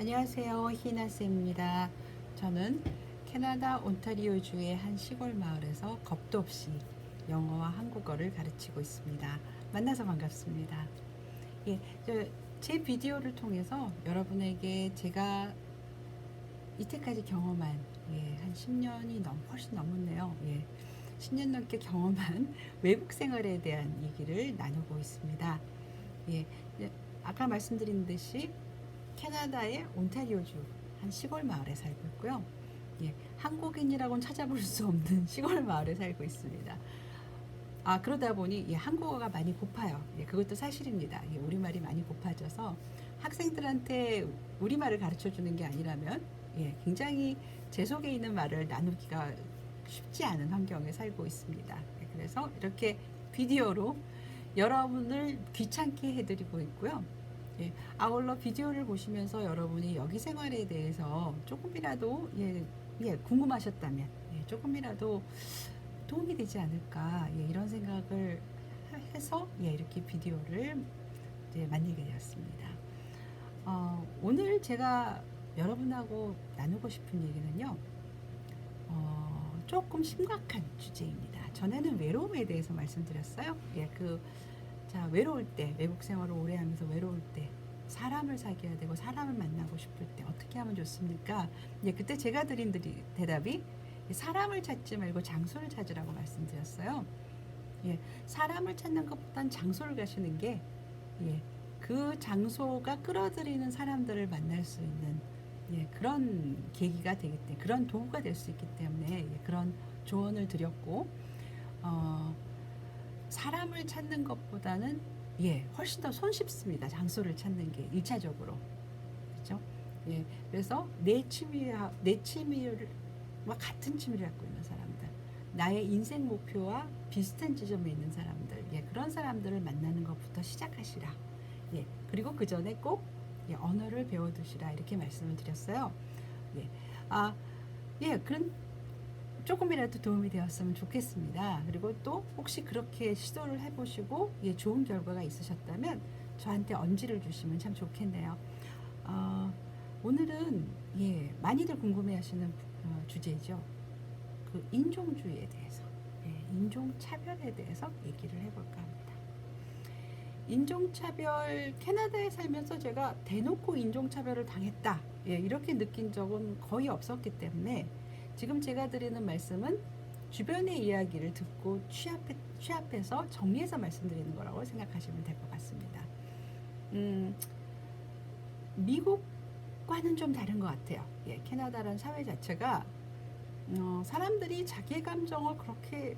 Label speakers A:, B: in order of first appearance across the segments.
A: 안녕하세요. 희나쌤입니다. 저는 캐나다 온타리오주의 한 시골 마을에서 겁도 없이 영어와 한국어를 가르치고 있습니다. 만나서 반갑습니다. 예, 저, 제 비디오를 통해서 여러분에게 제가 이때까지 경험한 예, 한 10년이 넘 훨씬 넘었네요. 예. 10년 넘게 경험한 외국 생활에 대한 얘기를 나누고 있습니다. 예, 예, 아까 말씀드린 듯이 캐나다의 온타리오주 한 시골 마을에 살고 있고요. 예, 한국인이라고는 찾아볼 수 없는 시골 마을에 살고 있습니다. 아 그러다 보니 예, 한국어가 많이 고파요. 예, 그것도 사실입니다. 예, 우리말이 많이 고파져서 학생들한테 우리말을 가르쳐 주는 게 아니라면 예, 굉장히 제 속에 있는 말을 나누기가 쉽지 않은 환경에 살고 있습니다. 예, 그래서 이렇게 비디오로 여러분을 귀찮게 해드리고 있고요. 예, 아울러 비디오를 보시면서 여러분이 여기 생활에 대해서 조금이라도 예, 예, 궁금하셨다면 예, 조금이라도 도움이 되지 않을까 예, 이런 생각을 해서 예, 이렇게 비디오를 이제 만들게 되었습니다. 어, 오늘 제가 여러분하고 나누고 싶은 얘기는요. 어, 조금 심각한 주제입니다. 전에는 외로움에 대해서 말씀드렸어요. 예, 그, 자, 외로울 때, 외국 생활을 오래 하면서 외로울 때, 사람을 사귀어야 되고, 사람을 만나고 싶을 때, 어떻게 하면 좋습니까? 예, 그때 제가 드린 대답이, 사람을 찾지 말고 장소를 찾으라고 말씀드렸어요. 예, 사람을 찾는 것보단 장소를 가시는 게, 예, 그 장소가 끌어들이는 사람들을 만날 수 있는 예, 그런 계기가 되기 때문에 그런 도구가 될 수 있기 때문에 예, 그런 조언을 드렸고 어, 사람을 찾는 것보다는 예, 훨씬 더 손쉽습니다. 장소를 찾는 게 일차적으로 그렇죠? 예, 그래서 내 취미와 내 취미와 같은 취미를 갖고 있는 사람들, 나의 인생 목표와 비슷한 지점에 있는 사람들, 예, 그런 사람들을 만나는 것부터 시작하시라. 예, 그리고 그 전에 꼭 예, 언어를 배워두시라 이렇게 말씀을 드렸어요. 예, 아, 예, 그런 조금이라도 도움이 되었으면 좋겠습니다. 그리고 또 혹시 그렇게 시도를 해보시고 예, 좋은 결과가 있으셨다면 저한테 언지를 주시면 참 좋겠네요. 어, 오늘은 예, 많이들 궁금해하시는 어, 주제죠. 그 인종주의에 대해서, 예, 인종차별에 대해서 얘기를 해볼까 합니다. 인종차별 캐나다에 살면서 제가 대놓고 인종차별을 당했다 예, 이렇게 느낀 적은 거의 없었기 때문에 지금 제가 드리는 말씀은 주변의 이야기를 듣고 취합해, 취합해서 정리해서 말씀드리는 거라고 생각하시면 될 것 같습니다. 음, 미국과는 좀 다른 것 같아요. 예, 캐나다라는 사회 자체가 어, 사람들이 자기 감정을 그렇게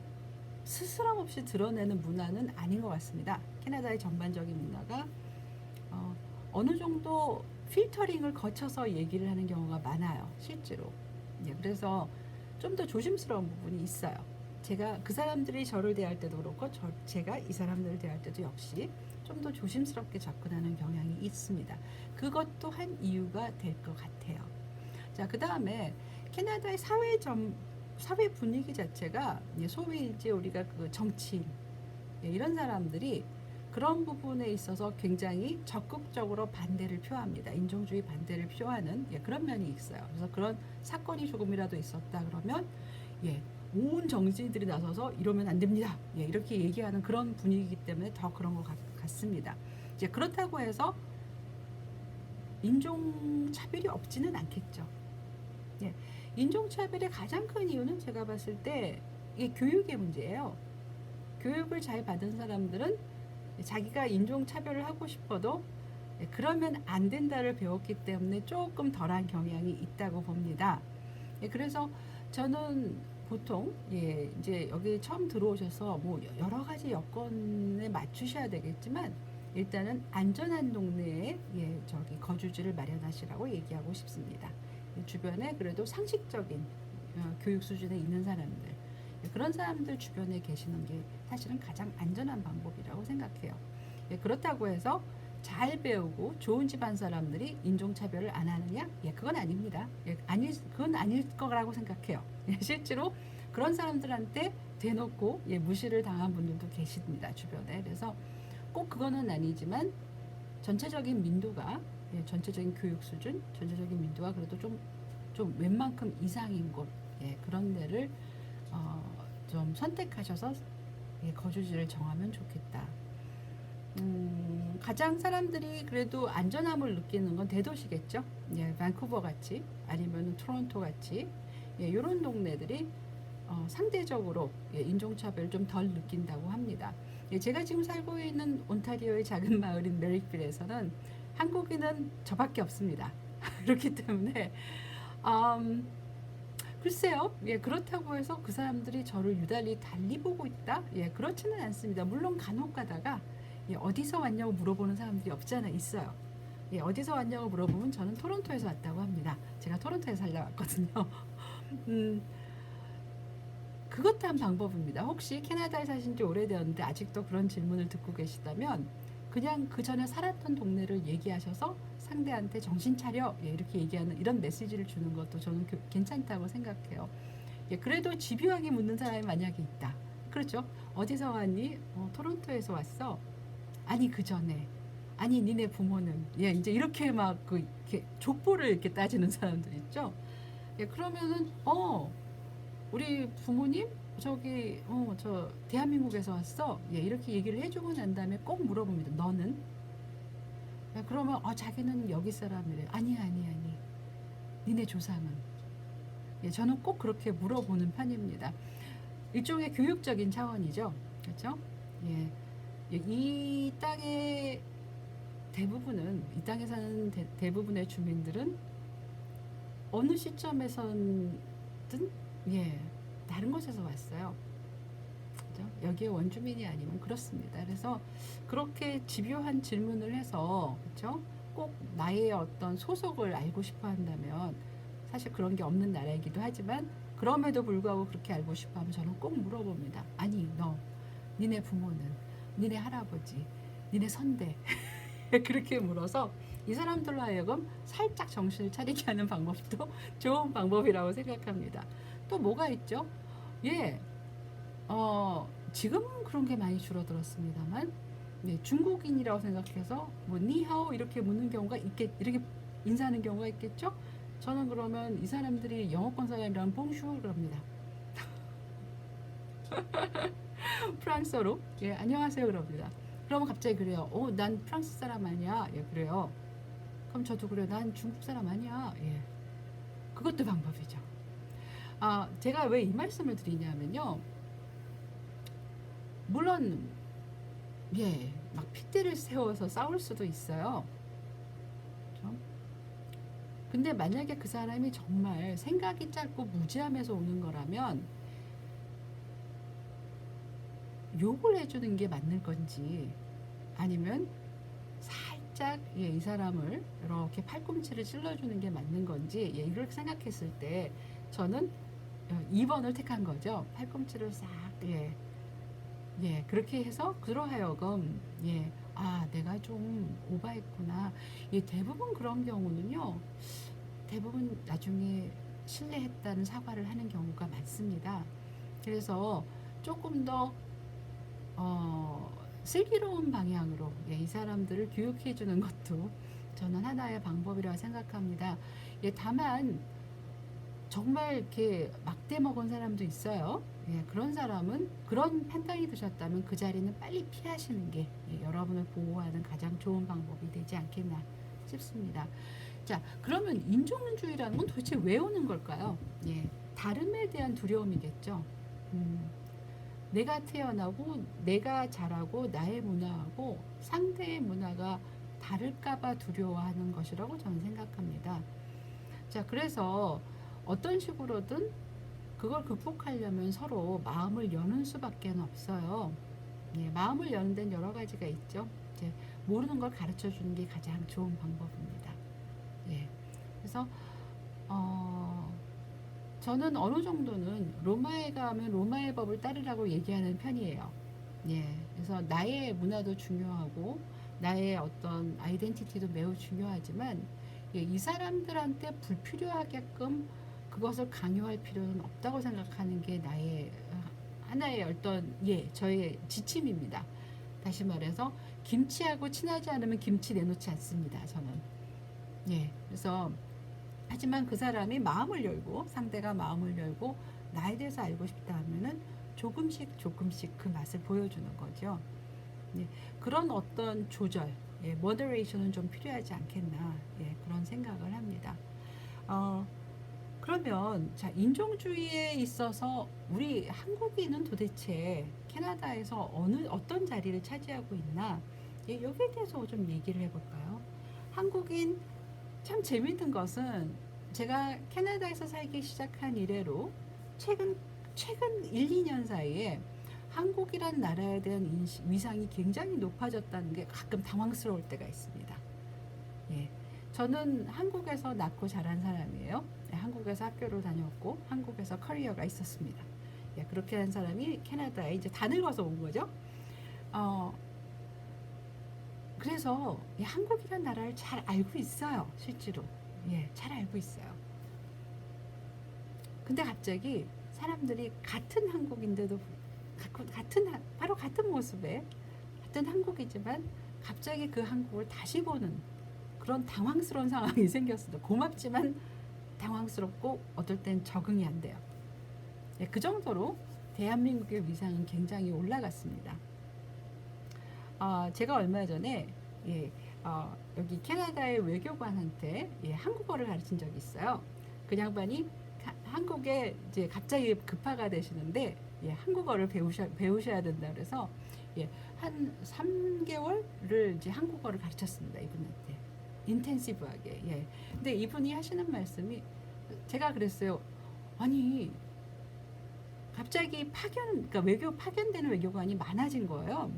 A: 스스럼 없이 드러내는 문화는 아닌 것 같습니다. 캐나다의 전반적인 문화가 어, 어느 정도 필터링을 거쳐서 얘기를 하는 경우가 많아요. 실제로. 예, 그래서 좀 더 조심스러운 부분이 있어요. 제가 그 사람들이 저를 대할 때도 그렇고 저, 제가 이 사람들을 대할 때도 역시 좀 더 조심스럽게 접근하는 경향이 있습니다. 그것도 한 이유가 될 것 같아요. 자, 그 다음에 캐나다의 사회 점, 사회 분위기 자체가 이제 소위 이제 우리가 그 정치인 예, 이런 사람들이 그런 부분에 있어서 굉장히 적극적으로 반대를 표합니다. 인종주의 반대를 표하는 예, 그런 면이 있어요. 그래서 그런 사건이 조금이라도 있었다 그러면 예, 온 정치인들이 나서서 이러면 안 됩니다. 예, 이렇게 얘기하는 그런 분위기이기 때문에 더 그런 것 같, 같습니다. 이제 그렇다고 해서 인종 차별이 없지는 않겠죠. 예, 인종차별의 가장 큰 이유는 제가 봤을 때 교육의 문제예요. 교육을 잘 받은 사람들은 자기가 인종차별을 하고 싶어도 그러면 안 된다를 배웠기 때문에 조금 덜한 경향이 있다고 봅니다. 예, 그래서 저는 보통 예, 이제 여기 처음 들어오셔서 뭐 여러 가지 여건에 맞추셔야 되겠지만 일단은 안전한 동네에 예, 저기 거주지를 마련하시라고 얘기하고 싶습니다. 주변에 그래도 상식적인 어, 교육 수준에 있는 사람들 예, 그런 사람들 주변에 계시는 게 사실은 가장 안전한 방법이라고 생각해요. 예, 그렇다고 해서 잘 배우고 좋은 집안 사람들이 인종차별을 안 하느냐? 예, 그건 아닙니다. 예, 아니, 그건 아닐 거라고 생각해요. 예, 실제로 그런 사람들한테 대놓고 예, 무시를 당한 분들도 계십니다. 주변에. 그래서 꼭 그거는 아니지만 전체적인 민도가 예, 전체적인 교육 수준, 전체적인 민도가 그래도 좀, 좀 웬만큼 이상인 곳, 예, 그런 데를 어, 좀 선택하셔서 예, 거주지를 정하면 좋겠다. 음, 가장 사람들이 그래도 안전함을 느끼는 건 대도시겠죠. 예, 밴쿠버 같이 아니면 토론토 같이 예, 이런 동네들이 어, 상대적으로 예, 인종차별 좀 덜 느낀다고 합니다. 예, 제가 지금 살고 있는 온타리오의 작은 마을인 메릭빌에서는 한국인은 저밖에 없습니다. 그렇기 때문에 음, 글쎄요, 예, 그렇다고 해서 그 사람들이 저를 유달리 달리 보고 있다? 예, 그렇지는 않습니다. 물론 간혹 가다가 예, 어디서 왔냐고 물어보는 사람들이 없지 않아 있어요. 예, 어디서 왔냐고 물어보면 저는 토론토에서 왔다고 합니다. 제가 토론토에 살다 왔거든요. 음, 그것도 한 방법입니다. 혹시 캐나다에 사신 지 오래되었는데 아직도 그런 질문을 듣고 계시다면 그냥 그 전에 살았던 동네를 얘기하셔서 상대한테 정신 차려 예, 이렇게 얘기하는 이런 메시지를 주는 것도 저는 그- 괜찮다고 생각해요. 예, 그래도 집요하게 묻는 사람이 만약에 있다. 그렇죠? 어디서 왔니? 어, 토론토에서 왔어. 아니 그 전에. 아니 니네 부모는 예 이제 이렇게 막그 이렇게 족보를 이렇게 따지는 사람들 있죠. 예 그러면은 어 우리 부모님 저기 어 저 대한민국에서 왔어. 예 이렇게 얘기를 해주고 난 다음에 꼭 물어봅니다. 너는? 예, 그러면 어 자기는 여기 사람이래. 아니 아니 아니. 니네 조상은? 예 저는 꼭 그렇게 물어보는 편입니다. 일종의 교육적인 차원이죠. 그렇죠? 예. 예, 이 땅의 대부분은 이 땅에 사는 대, 대부분의 주민들은 어느 시점에서든 예 다른 곳에서 왔어요. 그죠? 여기에 원주민이 아니면 그렇습니다. 그래서 그렇게 집요한 질문을 해서 그렇죠? 꼭 나의 어떤 소속을 알고 싶어 한다면 사실 그런 게 없는 나라이기도 하지만 그럼에도 불구하고 그렇게 알고 싶어 하면 저는 꼭 물어봅니다. 아니 너 니네 부모는 니네 할아버지 니네 선대 그렇게 물어서 이 사람들로 하여금 살짝 정신을 차리게 하는 방법도 좋은 방법이라고 생각합니다. 또 뭐가 있죠? 예, 어, 지금은 그런 게 많이 줄어들었습니다만, 네, 중국인이라고 생각해서 뭐 니하오 이렇게 묻는 경우가 있겠, 이렇게 인사하는 경우가 있겠죠? 저는 그러면 이 사람들이 영어권 사람이라면 봉슈 그럽니다. 프랑스어로 예 안녕하세요 그럽니다. 그러면 갑자기 그래요. 어, 난 프랑스 사람 아니야. 예, 그래요. 그럼 저도 그래요. 난 중국 사람 아니야. 예. 그것도 방법이죠. 아, 제가 왜 이 말씀을 드리냐면요. 물론, 예, 막 핏대를 세워서 싸울 수도 있어요. 그렇죠? 근데 만약에 그 사람이 정말 생각이 짧고 무지함에서 오는 거라면, 욕을 해주는 게 맞는 건지 아니면 살짝 예, 이 사람을 이렇게 팔꿈치를 찔러주는 게 맞는 건지 예, 이렇게 생각했을 때 저는 어, 2번을 택한 거죠. 팔꿈치를 싹 예, 예 그렇게 해서 그러하여금 예, 아 내가 좀 오바했구나. 예, 대부분 그런 경우는요. 대부분 나중에 실례했다는 사과를 하는 경우가 많습니다. 그래서 조금 더 어, 슬기로운 방향으로 예, 이 사람들을 교육해 주는 것도 저는 하나의 방법이라고 생각합니다. 예, 다만 정말 이렇게 막대 먹은 사람도 있어요. 예, 그런 사람은 그런 판단이 드셨다면 그 자리는 빨리 피하시는 게 예, 여러분을 보호하는 가장 좋은 방법이 되지 않겠나 싶습니다. 자, 그러면 인종주의라는 건 도대체 왜 오는 걸까요? 예, 다름에 대한 두려움이겠죠. 음, 내가 태어나고 내가 자라고 나의 문화하고 상대의 문화가 다를까봐 두려워하는 것이라고 저는 생각합니다. 자, 그래서 어떤 식으로든 그걸 극복하려면 서로 마음을 여는 수밖에 없어요. 예, 마음을 여는 데는 여러 가지가 있죠. 이제 모르는 걸 가르쳐 주는 게 가장 좋은 방법입니다. 예, 그래서 어. 저는 어느 정도는 로마에 가면 로마의 법을 따르라고 얘기하는 편이에요. 예. 그래서 나의 문화도 중요하고 나의 어떤 아이덴티티도 매우 중요하지만 예, 이 사람들한테 불필요하게끔 그것을 강요할 필요는 없다고 생각하는 게 나의 어, 하나의 어떤 예, 저의 지침입니다. 다시 말해서 김치하고 친하지 않으면 김치 내놓지 않습니다. 저는 예. 그래서 하지만 그 사람이 마음을 열고 상대가 마음을 열고 나에 대해서 알고 싶다 하면은 조금씩 조금씩 그 맛을 보여주는 거죠. 예. 그런 어떤 조절, 예, 모더레이션은 좀 필요하지 않겠나 예, 그런 생각을 합니다. 어, 그러면 자 인종주의에 있어서 우리 한국인은 도대체 캐나다에서 어느 어떤 자리를 차지하고 있나 예, 여기에 대해서 좀 얘기를 해볼까요? 한국인 참 재밌는 것은 제가 캐나다에서 살기 시작한 이래로 최근 최근 1, 2년 사이에 한국이란 나라에 대한 인식, 위상이 굉장히 높아졌다는 게 가끔 당황스러울 때가 있습니다. 예. 저는 한국에서 낳고 자란 사람이에요. 예, 한국에서 학교를 다녔고 한국에서 커리어가 있었습니다. 예, 그렇게 한 사람이 캐나다에 이제 다 늙어서 온 거죠. 어, 그래서 이 한국이란 나라를 잘 알고 있어요. 실제로. 예, 잘 알고 있어요. 근데 갑자기 사람들이 같은 한국인데도 가- 같은 한- 바로 같은 모습에 같은 한국이지만 갑자기 그 한국을 다시 보는 그런 당황스러운 상황이 생겼어요. 고맙지만 당황스럽고 어떨 땐 적응이 안 돼요. 예, 그 정도로 대한민국의 위상은 굉장히 올라갔습니다. 아, 제가 얼마 전에 예, 어, 여기 캐나다의 외교관한테 예, 한국어를 가르친 적이 있어요. 그 양반이 가- 한국에 이제 갑자기 급파가 되시는데 예, 한국어를 배우셔, 배우셔야 된다 그래서 예, 한 3개월을 이제 한국어를 가르쳤습니다 이분한테 인텐시브하게 예. 근데 이분이 하시는 말씀이 제가 그랬어요 아니 갑자기 파견 그러니까 외교 파견되는 외교관이 많아진 거예요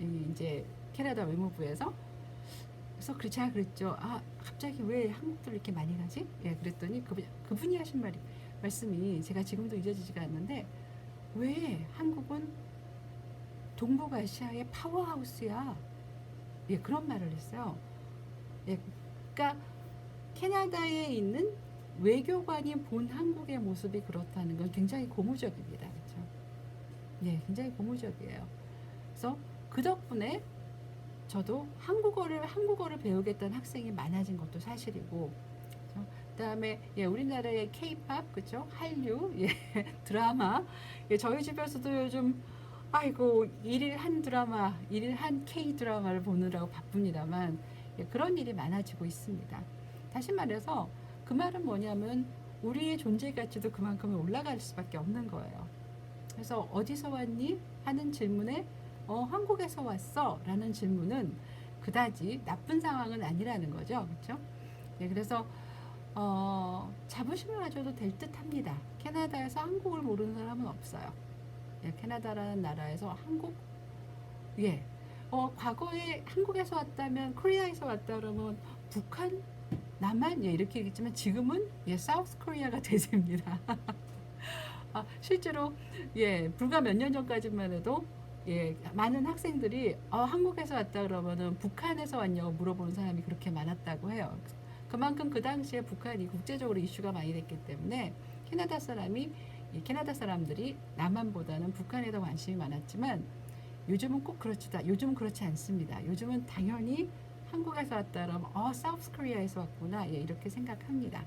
A: 이 이제 캐나다 외무부에서 그래서 그 제가 그랬죠 아 갑자기 왜 한국들 이렇게 많이 가지 예 그랬더니 그분 그분이 하신 말이 말씀이 제가 지금도 잊어지지가 않는데 왜 한국은 동북아시아의 파워하우스야? 예, 그런 말을 했어요. 예, 그러니까 캐나다에 있는 외교관이 본 한국의 모습이 그렇다는 건 굉장히 고무적입니다. 그렇죠? 예, 굉장히 고무적이에요. 그래서 그 덕분에 저도 한국어를 한국어를 배우겠다는 학생이 많아진 것도 사실이고 그렇죠? 그다음에 예, 우리나라의 K-팝 그죠? 한류 예, 드라마 예, 저희 집에서도 요즘 아이고 일일 한 드라마 일일 한 K 드라마를 보느라고 바쁩니다만 예, 그런 일이 많아지고 있습니다. 다시 말해서 그 말은 뭐냐면 우리의 존재 가치도 그만큼 올라갈 수밖에 없는 거예요. 그래서 어디서 왔니 하는 질문에 어 한국에서 왔어 라는 질문은 그다지 나쁜 상황은 아니라는 거죠. 그렇죠? 예, 그래서 어, 자부심을 가져도 될 듯합니다. 캐나다에서 한국을 모르는 사람은 없어요. 예, 캐나다라는 나라에서 한국 예. 어, 과거에 한국에서 왔다면 코리아에서 왔다 그러면 북한 남한 예, 이렇게 얘기했지만 지금은 예, 사우스 코리아가 대세입니다. 아, 실제로 예, 불과 몇 년 전까지만 해도 예, 많은 학생들이 어, 한국에서 왔다 그러면은 북한에서 왔냐고 물어보는 사람이 그렇게 많았다고 해요. 그만큼 그 당시에 북한이 국제적으로 이슈가 많이 됐기 때문에 캐나다 사람이 이 캐나다 사람들이 남한보다는 북한에 더 관심이 많았지만 요즘은 꼭 그렇지다. 요즘은 그렇지 않습니다. 요즘은 당연히 한국에서 왔다 그러면 어 사우스 코리아에서 왔구나. 예, 이렇게 생각합니다.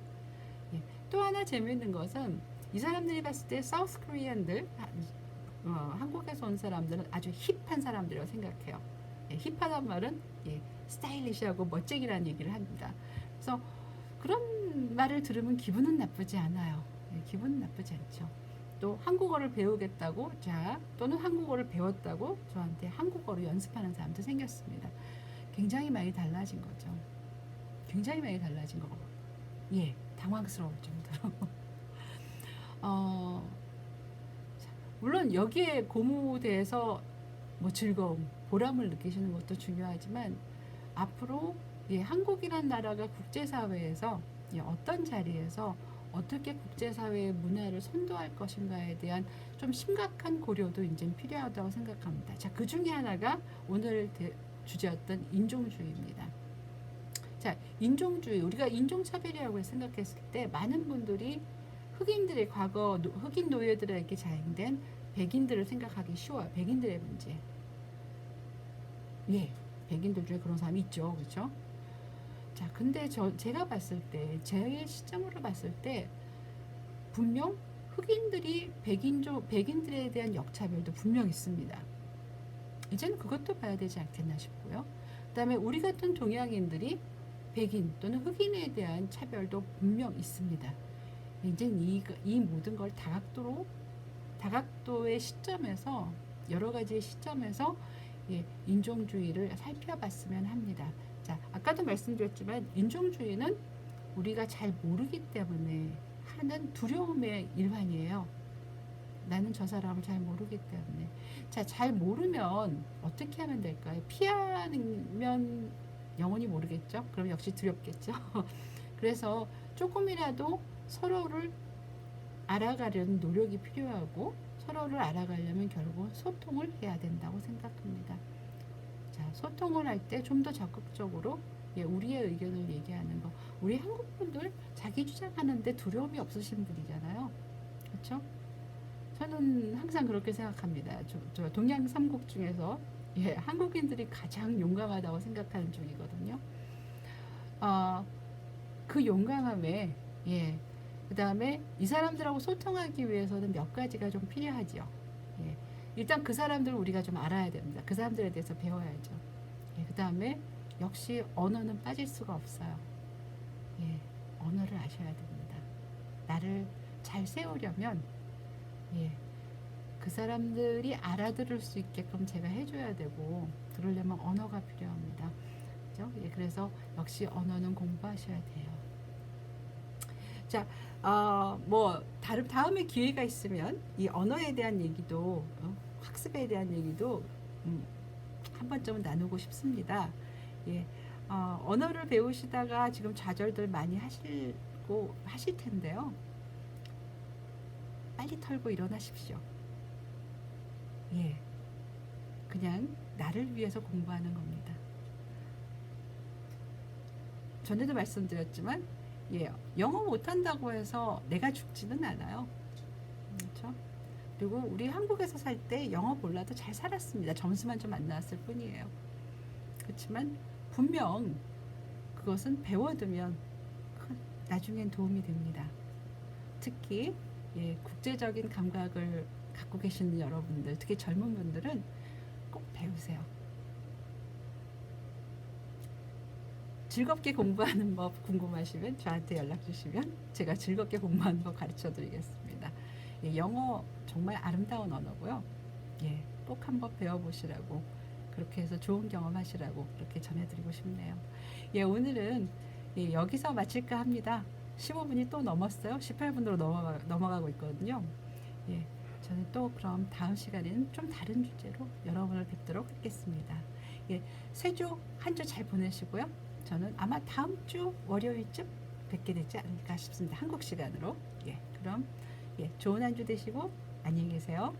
A: 예, 또 하나 재미있는 것은 이 사람들이 봤을 때 사우스 코리안들 어, 한국에서 온 사람들은 아주 힙한 사람들이라고 생각해요. 예, 힙하단 말은 예, 스타일리시하고 멋쟁이라는 얘기를 합니다. 그래서 그런 말을 들으면 기분은 나쁘지 않아요. 예, 기분은 나쁘지 않죠. 또 한국어를 배우겠다고 자 또는 한국어를 배웠다고 저한테 한국어로 연습하는 사람도 생겼습니다. 굉장히 많이 달라진 거죠. 굉장히 많이 달라진 거고 예 당황스러울 정도로 어 자, 물론 여기에 고무대에서 뭐 즐거움 보람을 느끼시는 것도 중요하지만 앞으로 예, 한국이란 나라가 국제사회에서 예, 어떤 자리에서 어떻게 국제사회의 문화를 선도할 것인가에 대한 좀 심각한 고려도 이제 필요하다고 생각합니다. 자, 그 중에 하나가 오늘 대- 주제였던 인종주의입니다. 자, 인종주의, 우리가 인종차별이라고 생각했을 때 많은 분들이 흑인들의 과거, 노- 흑인 노예들에게 자행된 백인들을 생각하기 쉬워요. 백인들의 문제. 예, 백인들 중에 그런 사람이 있죠. 그렇죠? 자, 근데 저 제가 봤을 때, 제 시점으로 봤을 때 분명 흑인들이 백인조 백인들에 대한 역차별도 분명 있습니다. 이제는 그것도 봐야 되지 않겠나 싶고요. 그 다음에 우리 같은 동양인들이 백인 또는 흑인에 대한 차별도 분명 있습니다. 이제 이, 이 모든 걸 다각도로 다각도의 시점에서 여러 가지의 시점에서 예, 인종주의를 살펴봤으면 합니다. 자, 아까도 말씀드렸지만 인종주의는 우리가 잘 모르기 때문에 하는 두려움의 일환이에요. 나는 저 사람을 잘 모르기 때문에. 자, 잘 모르면 어떻게 하면 될까요? 피하면 영원히 모르겠죠? 그럼 역시 두렵겠죠? 그래서 조금이라도 서로를 알아가려는 노력이 필요하고 서로를 알아가려면 결국은 소통을 해야 된다고 생각합니다. 자, 소통을 할 때 좀 더 적극적으로 예, 우리의 의견을 얘기하는 거. 우리 한국 분들 자기 주장하는데 두려움이 없으신 분이잖아요. 그렇죠? 저는 항상 그렇게 생각합니다. 저, 저 동양 삼국 중에서 예, 한국인들이 가장 용감하다고 생각하는 중이거든요. 어, 그 용감함에 예, 그 다음에 이 사람들하고 소통하기 위해서는 몇 가지가 좀 필요하죠. 예, 일단 그 사람들을 우리가 좀 알아야 됩니다. 그 사람들에 대해서 배워야죠. 예, 그 다음에 역시 언어는 빠질 수가 없어요. 예, 언어를 아셔야 됩니다. 나를 잘 세우려면 예, 그 사람들이 알아들을 수 있게끔 제가 해줘야 되고 그러려면 언어가 필요합니다. 그죠? 예, 그래서 역시 언어는 공부하셔야 돼요. 자, 어, 뭐 다른 다음에 기회가 있으면 이 언어에 대한 얘기도 어, 학습에 대한 얘기도 음, 한 번쯤은 나누고 싶습니다. 예, 어, 언어를 배우시다가 지금 좌절들 많이 하시고 하실 텐데요. 빨리 털고 일어나십시오. 예, 그냥 나를 위해서 공부하는 겁니다. 전에도 말씀드렸지만, 예, 영어 못한다고 해서 내가 죽지는 않아요. 그렇죠? 그리고 우리 한국에서 살 때 영어 몰라도 잘 살았습니다. 점수만 좀 안 나왔을 뿐이에요. 그렇지만 분명 그것은 배워두면 큰- 나중엔 도움이 됩니다. 특히 예, 국제적인 감각을 갖고 계시는 여러분들, 특히 젊은 분들은 꼭 배우세요. 즐겁게 공부하는 법 궁금하시면 저한테 연락 주시면 제가 즐겁게 공부하는 법 가르쳐 드리겠습니다. 예, 영어 정말 아름다운 언어고요. 예, 꼭 한번 배워보시라고 그렇게 해서 좋은 경험 하시라고 그렇게 전해드리고 싶네요. 예, 오늘은 예, 여기서 마칠까 합니다. 15분이 또 넘었어요. 18분으로 넘어가, 넘어가고 있거든요. 예, 저는 또 그럼 다음 시간에는 좀 다른 주제로 여러분을 뵙도록 하겠습니다. 예, 세주 한 주 잘 보내시고요. 저는 아마 다음 주 월요일쯤 뵙게 되지 않을까 싶습니다. 한국 시간으로. 예, 그럼 예, 좋은 한 주 되시고 안녕히 계세요.